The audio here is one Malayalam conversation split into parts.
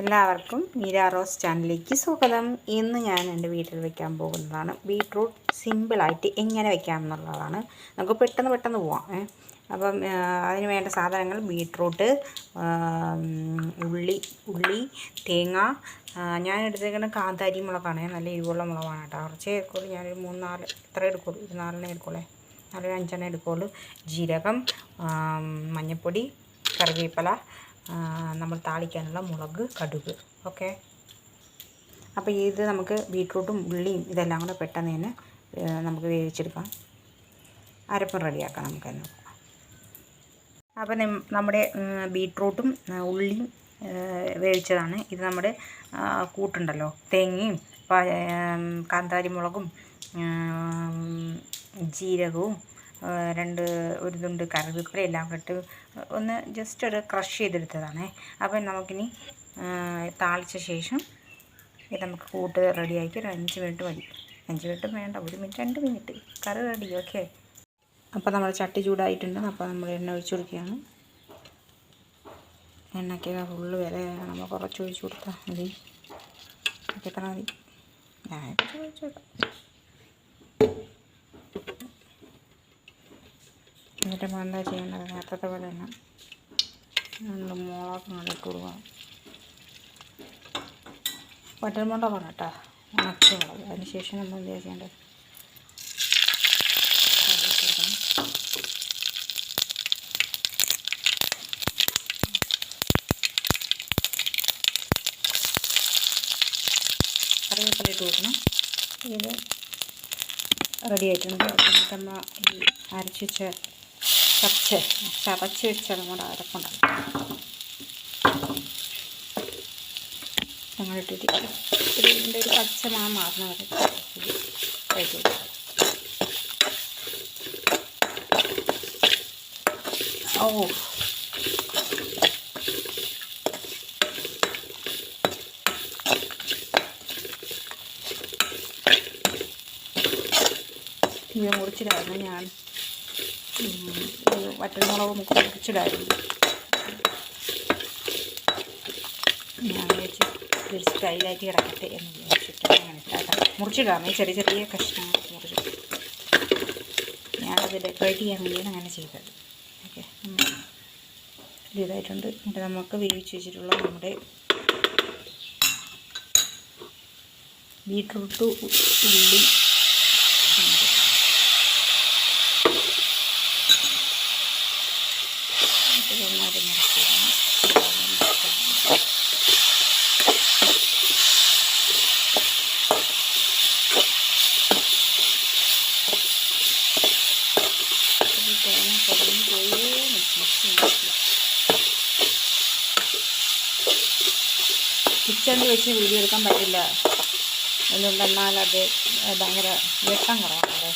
എല്ലാവർക്കും മീര റോസ് ചാനലിലേക്ക് സ്വാഗതം. ഇന്ന് ഞാൻ എന്റെ വീട്ടിൽ വെക്കാൻ പോകുന്നതാണ് ബീട്രൂട്ട് സിമ്പിളായിട്ട് എങ്ങനെ വെക്കാം എന്നുള്ളതാണ്. നമുക്ക് പെട്ടെന്ന് പെട്ടെന്ന് പോവാം. അപ്പം അതിന് വേണ്ട സാധനങ്ങൾ ബീട്രൂട്ട് ഉള്ളി ഉള്ളി തേങ്ങ ഞാൻ എടുത്തേക്കുന്ന കാന്താരി മുളകാണ്. നല്ല എരിവുള്ള മുളകാണ് കേട്ടോ. കുറച്ചേ എടുക്കുള്ളൂ. ഞാനൊരു മൂന്ന് നാല് എത്ര എടുക്കുള്ളൂ. ഒരു നാലെണ്ണം എടുക്കുള്ളേ. നാലൊരു അഞ്ചെണ്ണം എടുക്കുള്ളൂ. ജീരകം മഞ്ഞൾപ്പൊടി കറിവേപ്പില നമ്മൾ താളിക്കാനുള്ള മുളക് കടുക്. ഓക്കെ? അപ്പോൾ ഇത് നമുക്ക് ബീട്രൂട്ടും ഉള്ളിയും ഇതെല്ലാം കൂടെ പെട്ടെന്ന് തന്നെ നമുക്ക് വേവിച്ചെടുക്കാം. അരപ്പം റെഡിയാക്കാം നമുക്ക് തന്നെ അപ്പം അപ്പോൾ നമ്മുടെ ബീട്രൂട്ടും ഉള്ളിയും വേവിച്ചതാണ്. ഇത് നമ്മുടെ കൂട്ടുണ്ടല്ലോ. തേങ്ങയും കാന്താരി മുളകും ജീരകവും രണ്ട് ഒരു തുണ്ട് കറിവേപ്പില എല്ലാം കൂടെ ഒന്ന് ജസ്റ്റ് ഒരു ക്രഷ് ചെയ്തെടുത്തതാണേ. അപ്പം നമുക്കിനി താളിച്ച ശേഷം ഇത് നമുക്ക് കൂട്ട് റെഡിയാക്കി ഒരു അഞ്ച് മിനിറ്റ് മതി. അഞ്ച് മിനിറ്റ് വേണ്ട ഒരു മിനിറ്റ് രണ്ട് മിനിറ്റ്. കറി റെഡി ഓക്കെ അപ്പോൾ നമ്മൾ ചട്ടി ചൂടായിട്ടുണ്ട്. അപ്പോൾ നമ്മൾ എണ്ണ ഒഴിച്ചു കൊടുക്കുകയാണ്. എണ്ണയ്ക്ക് ഫുള്ള് വിലയാണ് നമ്മൾ കുറച്ച് ഒഴിച്ചു കൊടുത്താൽ മതി. എത്ര മതി. ഞാൻ കുറച്ച് ഒഴിച്ചു കൊടുക്കാം എന്നിട്ട് നമ്മൾ എന്താ ചെയ്യേണ്ടത് നേരത്തെ പോലെ തന്നെ നമ്മൾ മുളക് ഇട്ട് കൊടുക്കണം. വറ്റൽമുളകാണ് കേട്ടോ ഉണക്കി മുളക്. അതിന് ശേഷം നമ്മൾ എന്താ ചെയ്യേണ്ടത് കറിവേപ്പില കൊടുക്കണം. ഇത് റെഡി ആയിട്ടുണ്ട്. നമ്മൾ ഈ അരച്ച് ചതച്ച് ചതച്ച് വെച്ച നമ്മുടെ അരപ്പുണ്ടല്ലോ ഞങ്ങളിട്ടിട്ട് ഇതിന്റെ ഒരു പച്ച മാ മാറുന്ന വരെ ഇത് ഓ. ഇത് മുറിച്ചിടായിരുന്നു ഞാൻ വറ്റൽമുളക് നമുക്ക് പൊടിച്ചിടായിരുന്നു സ്റ്റൈലായിട്ട് കിടക്കട്ടെ എന്ന് വിചാരിച്ചിട്ട് മുറിച്ചിടാം മുറിച്ചിടാമേ ചെറിയ ചെറിയ കഷ്ണങ്ങൾ മുറിച്ചിട്ട്. ഞാനത് ഡെക്കറേറ്റ് ചെയ്യാൻ വേണ്ടിയാണ് അങ്ങനെ ചെയ്തത്. ഓക്കെ ഇതായിട്ടുണ്ട്. എന്നിട്ട് നമുക്ക് വേവിച്ച് വെച്ചിട്ടുള്ള നമ്മുടെ ബീട്രൂട്ട് ഉള്ളി ഇത് നന്നായിട്ട് മുറിച്ചിടണം ഇത് തേങ്ങ കുറഞ്ഞു പോയേ കിച്ചണിൽ വെച്ച് വീഡിയോ എടുക്കാൻ പറ്റില്ല. എന്തുകൊണ്ടെന്നാൽ അത് ഭയങ്കര വെട്ടം കുറവാണ്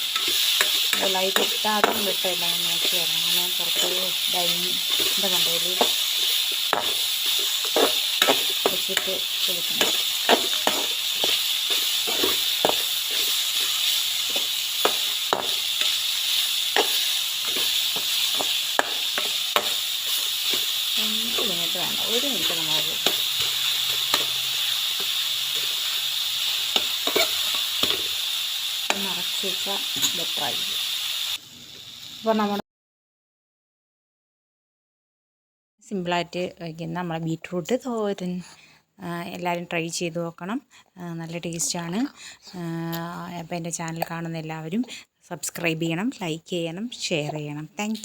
ലൈറ്റ് ഇട്ടാതും വിട്ടില്ല നോക്കി അങ്ങനെ പുറത്തൊരു ഡൈനിന്റെ കണ്ടേ വെച്ചിട്ട് എടുക്കണം അഞ്ച് മിനിറ്റ് വേണ്ട ഒരു മിനിറ്റ് നമ്മൾ വെച്ചാൽ ബെറ്ററായിരിക്കും അപ്പോൾ നമ്മുടെ സിമ്പിളായിട്ട് വയ്ക്കുന്ന നമ്മളെ ബീറ്റ്റൂട്ട് തോരൻ എല്ലാവരും ട്രൈ ചെയ്ത് നോക്കണം. നല്ല ടേസ്റ്റാണ് അപ്പോൾ എന്റെ ചാനൽ കാണുന്ന എല്ലാവരും സബ്സ്ക്രൈബ് ചെയ്യണം ലൈക്ക് ചെയ്യണം ഷെയർ ചെയ്യണം. താങ്ക്